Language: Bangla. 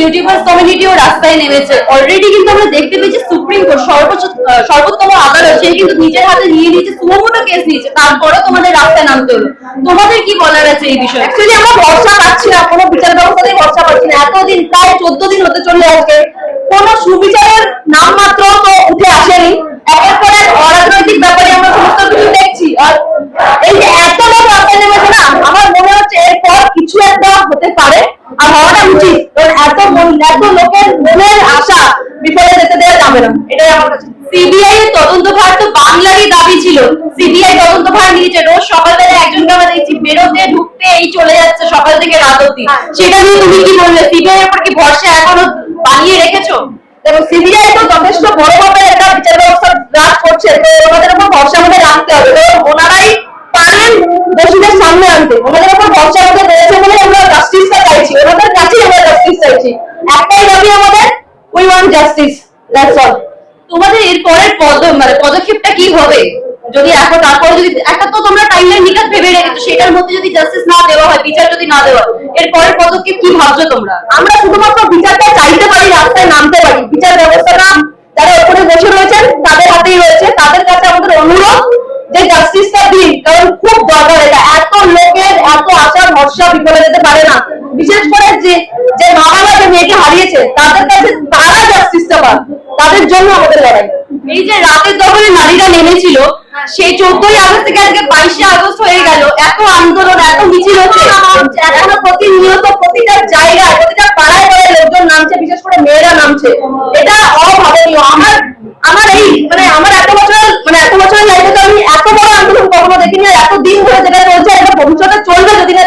ইউটিউবার্স কমিউনিটিও রাস্তায় নেমেছে। অলরেডি কিন্তু আমরা দেখতে পেয়েছি সুপ্রিম কোর্ট সর্বোচ্চ সর্বোত্তম আদালত, সে কিন্তু নিজের হাতে নিয়ে নিয়েছে সুমোটো কেস নিয়েছে, তারপরেও তোমাদের রাস্তায় নামতে হলো। তোমাদের কি বলার আছে এই বিষয়ে? অ্যাকচুয়ালি আমরা ভরসা পাচ্ছি না, কোনো বিচার ব্যবস্থাতেই ভরসা পাচ্ছি না। এতদিন, প্রায় চোদ্দ দিন হতে চললে আজকে। কোনো সুবিচারের নাম মাত্র তো উঠে আসেনি। একের পর অরাজনৈতিক ব্যাপারে আমরা সমস্ত কিছু দেখছি। আর এই যে এত লোক রাস্তায় নেমেছে না, আমার মনে হচ্ছে এরপর কিছু একটা হতে পারে। আর হওয়াটা উচিত। কারণ এত এত লোকের মনের আশা বিফলে যেতে দেওয়া যাবে না। এটাই আমার কাছে। সিবিআই এর তদন্ত ভার তো বাংলারই দাবি ছিল। সিবিআই তদন্ত ভার নিয়েছে। রোজ সকালবেলা একজনকে আমরা দেখছি বেরোতে ঢুকতে এই চলে যাচ্ছে সকাল থেকে রাত অব্দি। সেটা নিয়ে তুমি কি বললে? সিবিআই এর উপর কি ভরসা এখনও বানিয়ে রেখেছো? এবং সিবিআই তো যথেষ্ট বড় ভাবে একটা বিচার ব্যবস্থা রাজ করছে। তো ওনাদের উপর ভরসা আমাদের রাখতে হবে। ওনারাই পারেন দোষীদের সামনে আনতে। ওনাদের উপর ভরসা আমাদের রয়েছে বলে জাস্টিস একটাই দাবি আমাদের we want justice that's all তোমাদের এর পরের পদ মানে পদক্ষেপটা কি হবে? যদি এখন তারপরে যদি একটা তো তোমরা টাইমলাইন নিকাশ ভেবে রেখেছো সেটার মধ্যে যদি জাস্টিস না দেওয়া হয় বিচার যদি না দেওয়া এর পরের পদক্ষেপ কি ভাবছ তোমরা? আমরা শুধুমাত্র বিচারটা চাইতে পারি রাস্তায় নামতে পারি। বিচার ব্যবস্থাটা যারা ওপরে বসে রয়েছেন তাদের হাতেই রয়েছে। তাদের কাছে আমাদের অনুরোধ যে জাস্টিসটা দিন কারণ খুব দরকার এটা। এত লোকের এত আশা ভরসা বিফলে যেতে পারে না। বিশেষ করে যে যে মা বাবা যে মেয়েকে হারিয়েছে, তাদের কাছে তারা জাস্টিসটা পান তাদের জন্য আমাদের লড়াই। এই যে রাতের দখলে নারীরা নেমেছিল, সেই চোদ্দই আগস্ট থেকে আজকে বাইশে আগস্ট হয়ে গেল। এত আন্দোলন, এত মিছিল হচ্ছে। এখনও প্রতিনিয়ত প্রতিটা জায়গায়, প্রতিটা পাড়ায় পাড়ায় লোকজন নামছে, বিশেষ করে মেয়েরা নামছে। এটা অভাবনীয়। আমার আমার এই মানে আমার এত বছর মানে এত বছরের লাইফে তো আমি এত বড় আন্দোলন কখনো দেখিনি এত দিন ধরে যেটা চলছে, এটা ভবিষ্যতে চলবে যদি না